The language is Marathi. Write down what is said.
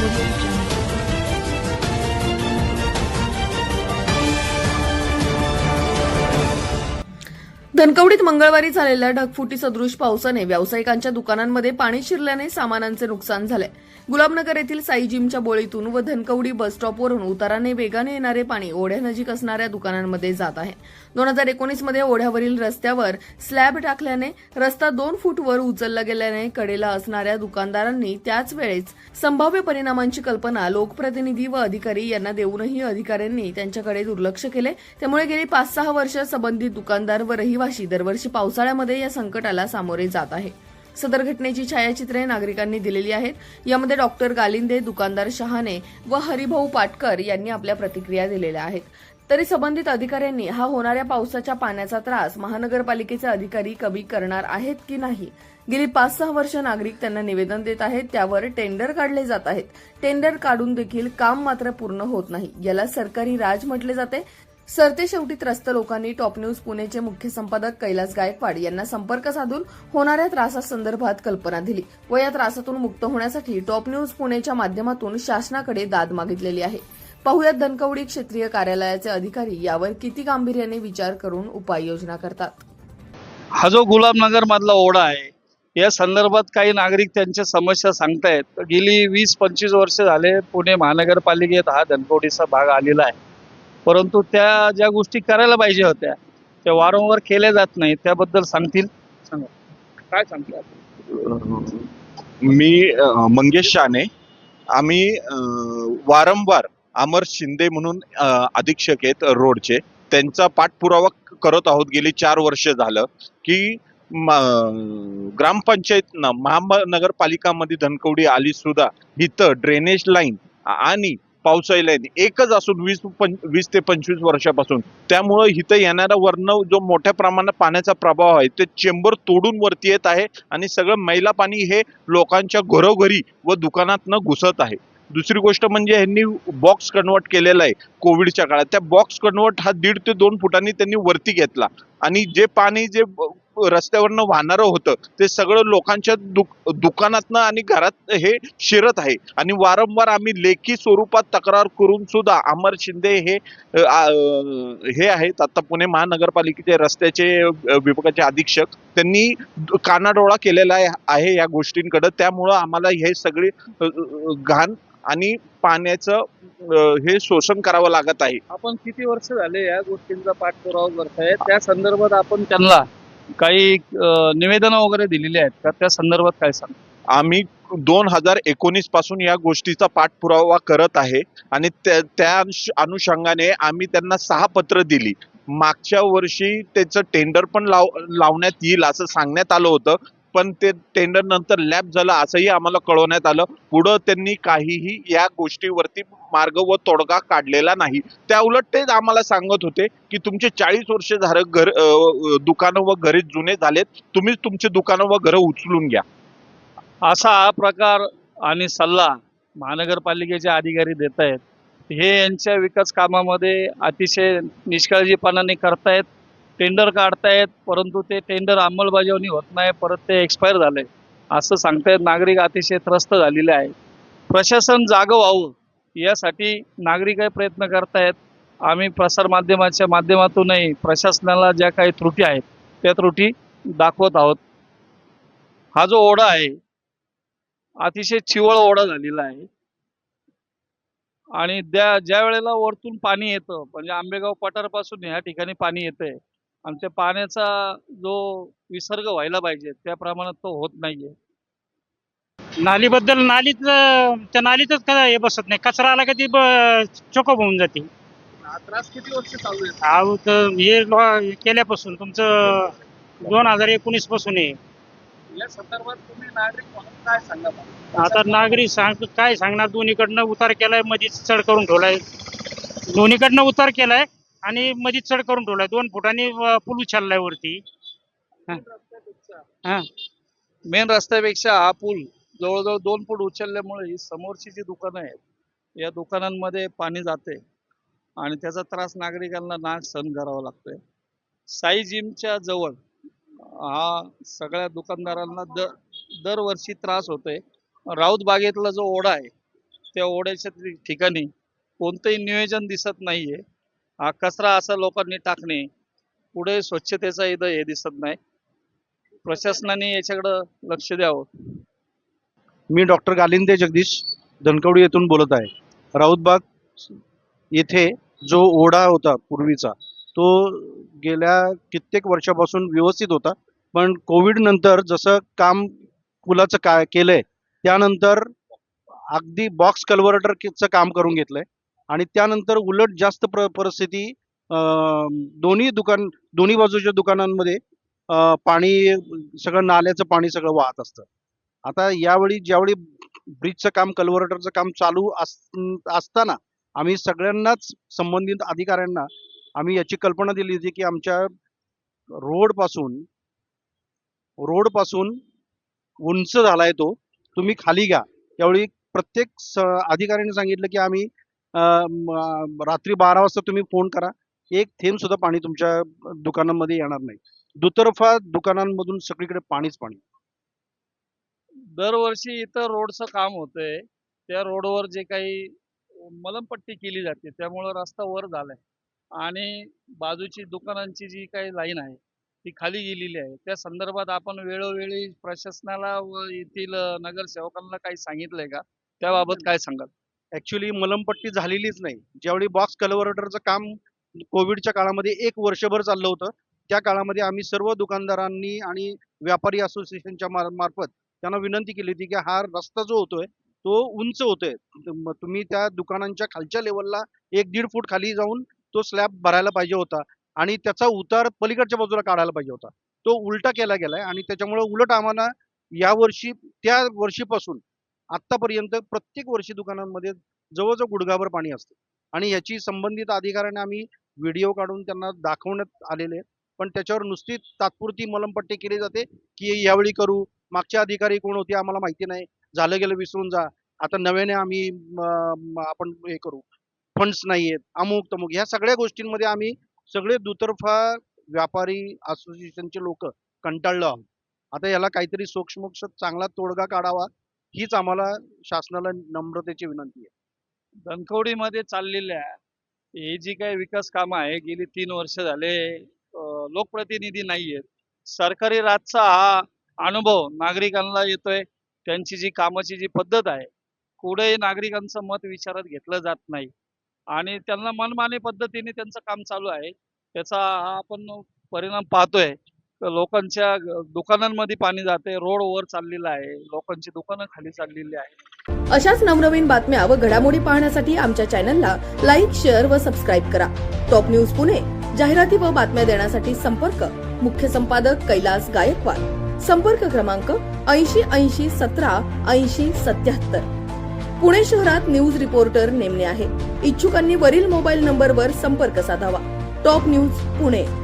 Thank you. धनकवडीत मंगळवारी झालेल्या ढगफुटी सदृश पावसाने व्यावसायिकांच्या दुकानांमध्ये पाणी शिरल्याने सामानांचे नुकसान झाले. गुलाबनगर येथील साई जिमच्या बोळीतून व धनकवडी बस स्टॉपवरून उताराने वेगाने येणारे पाणी ओढ्यानजीक असणाऱ्या दुकानांमध्ये जात आहे. दोन हजार एकोणीसमध्ये ओढ्यावरील रस्त्यावर स्लॅब टाकल्याने रस्ता दोन फूट वर उचलला गेल्याने कडेला असणाऱ्या दुकानदारांनी त्याच वेळेस संभाव्य परिणामांची कल्पना लोकप्रतिनिधी व अधिकारी यांना देऊनही अधिकाऱ्यांनी त्यांच्याकडे दुर्लक्ष केले. त्यामुळे गेली पाच सहा वर्ष संबंधित दुकानदार व रहिवाशी दरवर्षी पावसाळ्यामध्ये या संकटाला सामोरे जात आहे. सदर घटनेची छायाचित्रे नागरिकांनी दिलेली आहेत. यामध्ये डॉक्टर गालिंदे दुकानदार शहाणे व हरिभाऊ पाटकर यांनी आपल्या प्रतिक्रिया दिलेल्या आहेत. तरी संबंधित अधिकाऱ्यांनी हा होणाऱ्या पावसाच्या पाण्याचा त्रास महानगरपालिकेचे अधिकारी कमी करणार आहेत की नाही? गेली पाच सहा वर्ष नागरिक त्यांना निवेदन देत आहेत. त्यावर टेंडर काढले जात आहेत. टेंडर काढून देखील काम मात्र पूर्ण होत नाही. याला सरकारी राज म्हटले जाते. सरते शेवटी त्रस्त लोकांनी टॉप न्यूज पुणेचे मुख्य संपादक कैलास गायकवाड यांना संपर्क साधून होणाऱ्या त्रासासंदर्भात कल्पना दिली व या त्रासातून मुक्त होण्यासाठी टॉप न्यूज पुणेच्या माध्यमातून शासनाकडे दाद मागितलेली आहे. पाहुयात धनकवडी क्षेत्रीय कार्यालयाचे अधिकारी यावर किती गांभीर्याने विचार करून उपाययोजना करतात. हा जो गुलाबनगर मधला ओढा आहे या संदर्भात काही नागरिक त्यांच्या समस्या सांगतायत. गेली वीस पंचवीस वर्ष झाले पुणे महानगरपालिकेत हा धनकवडीचा भाग आलेला आहे. परंतु त्या ज्या गोष्टी करायला पाहिजे होत्या त्या वारंवार केल्या जात नाही त्याबद्दल सांगतील? सांगा. काय सांगतील? मी मंगेश शाने आम्ही वारंवार अमर शिंदे म्हणून अधीक्षक आहेत रोडचे. त्यांचा पाठपुरावा करत आहोत. गेली चार वर्ष झालं की म- ग्रामपंचायत महानगरपालिकामध्ये धनकवडी आली सुद्धा इथं ड्रेनेज लाईन आणि पावसाळी लाईन एकच असून वीस पं वीस ते पंचवीस वर्षापासून. त्यामुळं इथं येणारा वर्ण जो मोठ्या प्रमाणात पाण्याचा प्रभाव आहे ते चेंबर तोडून वरती येत आहे आणि सगळं मैला पाणी हे लोकांच्या घरोघरी व दुकानातनं घुसत आहे. दुसरी गोष्ट म्हणजे ह्यांनी बॉक्स कन्वर्ट केलेला आहे कोविडच्या काळात. त्या बॉक्स कन्वर्ट हा दीड ते दोन फुटांनी त्यांनी वरती घेतला आणि जे पाणी जे रस्त्यावरनं वाहणारं होतं. ते सगळं लोकांच्या दुक दुकानातनं आणि घरात हे शिरत आहे. आणि वारंवार आम्ही लेखी स्वरूपात तक्रार करून सुद्धा अमर शिंदे हे आ, हे आहेत. आता पुणे महानगरपालिकेचे रस्त्याचे विभागाचे अधीक्षक. त्यांनी कानाडोळा केलेला आहे- आहे या गोष्टींकडे. त्यामुळं आम्हाला हे सगळे घाण आणि पाण्याचं हे शोषण करावं लागत आहे. आपण किती वर्ष झाले या गोष्टींचा पाठपुरावा करताय? त्या संदर्भात आपण त्यांना काही निवेदन वगैरे दिलेली आहेत. का त्या संदर्भात काय सांग आम्ही दोन हजार एकोणीसपासून या गोष्टीचा पाठपुरावा करत आहे आणि त्या त्या अनुषंगाने आम्ही त्यांना सहा पत्र दिली. मागच्या वर्षी त्याचं टेंडर पण लाव लावण्यात येईल असं सांगण्यात आलं होतं पण ते टेंडर नंतर लॅप झालं असंही आम्हाला कळवण्यात आलं. पुढं त्यांनी काहीही या गोष्टीवरती मार्ग व तोडगा काढलेला नाही. त्या उलट आम्हाला सांगत होते की तुमचे चाळीस वर्ष धारक घर दुकानं व घरे जुने झालेत तुम्हीच तुमचे दुकानं व घरं उचलून घ्या. असा हा प्रकार आणि सल्ला महानगरपालिकेचे अधिकारी देत आहेत. हे यांच्या विकास कामामध्ये अतिशय निष्काळजीपणाने करतायत टेंडर काढतायत परंतु ते टेंडर अंमलबजावणी होत नाही परत ते एक्सपायर झाले. असं सांगतायत नागरिक अतिशय त्रस्त झालेले आहे प्रशासन जागं व्हावं यासाठी नागरिकही प्रयत्न करतायत. आम्ही प्रसारमाध्यमाच्या माध्यमातूनही प्रशासनाला ज्या काही त्रुटी आहेत त्या त्रुटी दाखवत आहोत. हा जो ओढा आहे अतिशय चिवळ ओढा झालेला आहे. आणि त्या ज्या वेळेला वरतून पाणी येतं म्हणजे आंबेगाव पठारपासून ह्या ठिकाणी पाणी येतंय आमच्या पाण्याचा जो विसर्ग व्हायला पाहिजे त्या प्रमाणात तो होत नाहीये. नालीबद्दल नालीत अं, त्या नालीतच काय हे बसत नाही. कचरा आला का ती चोकअप होऊन जाते. त्रास किती वर्ष चालू आहे? अहो, तर हे लो- केल्यापासून तुमचं दोन हजार एकोणीसपासून आहे या संदर्भात तुम्ही नागरिक म्हणून काय सांगा मला? आता नागरिक सांग काय सांगणार? दोन्हीकडनं उतार केलाय मधीच चढ करून ठेवलाय. दोन्हीकडनं उतार केलाय आणि मधीच चढ करून ठेवलाय. दोन फुटांनी अं, पूल उचललाय वरती. हा. मेन रस्त्यापेक्षा हा पूल जवळजवळ दोन फूट उचलल्यामुळे ही समोरची जी दुकानं आहेत या दुकानांमध्ये पाणी जाते आणि त्याचा त्रास नागरिकांना नाक सहन करावा लागतोय. साई जिमच्या जवळ हा सगळ्या दुकानदारांना दर दरवर्षी त्रास होतोय. राऊत बागेतला जो ओढा आहे त्या ओढ्याच्या ठिकाणी कोणतंही नियोजन दिसत नाहीये. हा कचरा असा लोकांनी टाकणे पुढे स्वच्छतेचा इथं हे दिसत नाही. प्रशासनाने याच्याकडं लक्ष द्यावं. मी डॉक्टर गालिंदे जगदीश धनकवडी येथून बोलत आहे. राऊतबाग येथे जो ओढा होता पूर्वीचा तो गेल्या कित्येक वर्षापासून व्यवस्थित होता. पण कोविडनंतर जसं काम पुलाचं काय आहे त्यानंतर अगदी बॉक्स कल्वर्टरचं काम करून घेतलंय. आणि त्यानंतर उलट जास्त प्र परिस्थिती दोन्ही दुकान दोन्ही बाजूच्या दुकानांमध्ये पाणी सगळं नाल्याचं पाणी सगळं वाहत असतं. आता यावेळी ज्यावेळी ब्रिजचं काम कल्वर्टरचं काम चालू अस- असताना आम्ही सगळ्यांनाच संबंधित अधिकाऱ्यांना आम्ही याची कल्पना दिली होती की आमच्या रोडपासून रोडपासून उंच झालाय तो तुम्ही खाली घ्या. त्यावेळी प्रत्येक स- सांगितलं की आम्ही रात्री बारा वाजता तुम्ही फोन करा. एक थेंब सुद्धा पाणी तुमच्या दुकानामध्ये येणार नाही. दुतर्फा दुकानांमधून सगळीकडे पाणीच पाणी. दरवर्षी इथं रोडचं काम होतंय. त्या रोडवर जे काही मलमपट्टी केली जाते त्यामुळं रस्ता वर झालाय. आणि बाजूची दुकानांची जी काही लाईन आहे ती खाली गेलेली आहे. त्या संदर्भात आपण वेळोवेळी प्रशासनाला व येथील नगरसेवकांना काही सांगितलंय का? त्याबाबत काय सांगाल? ऍक्च्युली मलमपट्टी झालेलीच नाही. ज्यावेळी बॉक्स कल्व्हर्टरचं काम कोविडच्या काळामध्ये एक वर्षभर चाललं होतं त्या काळामध्ये आम्ही सर्व दुकानदारांनी आणि व्यापारी असोसिएशनच्या मार- मार्फत त्यांना विनंती केली होती की हा रस्ता जो होतोय तो उंच होतोय. तुम्ही त्या दुकानांच्या खालच्या लेवलला एक दीड फूट खाली जाऊन तो स्लॅब भरायला पाहिजे होता आणि त्याचा उतार पलीकडच्या बाजूला काढायला पाहिजे होता. तो उलटा केला गेलाय आणि त्याच्यामुळे उलट आम्हाला या वर्षी त्या वर्षीपासून आतापर्यंत प्रत्येक वर्षी दुकानांमध्ये जवळजवळ गुडघाभर पाणी असते. आणि याची संबंधित अधिकाऱ्यांना आम्ही व्हिडिओ काढून त्यांना दाखवण्यात आलेले आहे. पण त्याच्यावर नुसती तात्पुरती मलमपट्टी केली जाते की यावेळी करू मागचे अधिकारी कोण होते आम्हाला माहिती नाही. झालं गेलं विसरून जा. आता नव्याने आम्ही आपण हे करू. फंड्स नाहीयेत. अमुक तमुक. ह्या सगळ्या गोष्टींमध्ये आम्ही सगळे दुतर्फा व्यापारी असोसिएशनचे लोक कंटाळलो आहोत. आता याला काहीतरी सूक्ष्म चांगला तोडगा काढावा हीच आम्हाला शासनाला नम्रतेची विनंती आहे. धनकवडीमध्ये चाललेल्या हे जी काही विकास कामं आहे गेली तीन वर्ष झाले लोकप्रतिनिधी लोकप्रतिनिधी नाहीयेत. सरकारी राजचा हा अनुभव नागरिकांना येतोय. त्यांची जी कामाची जी पद्धत आहे कुठेही नागरिकांचं मत विचारात घेतलं जात नाही. आणि त्यांना मनमाने पद्धतीने त्यांचं काम चालू आहे. त्याचा आपण परिणाम पाहतोय. लोकांच्या दुकानांमध्ये पाणी जाते रोड वर चाललेला आहे. लोकांची दुकानं खाली चाललेली आहे अशाच नवनवीन बातम्या व घडामोडी पाहण्यासाठी आमच्या चॅनलला लाईक शेअर व सबस्क्राईब करा. टॉप न्यूज पुणे जाहिराती व बातम्या देण्यासाठी संपर्क. मुख्य संपादक कैलास गायकवाड. संपर्क क्रमांक ऐंशी ऐंशी सतरा ऐंशी सत्याहत्तर. पुणे शहरात न्यूज रिपोर्टर नेमणे आहे. इच्छुकांनी वरील मोबाईल नंबरवर संपर्क साधावा. Top news Pune.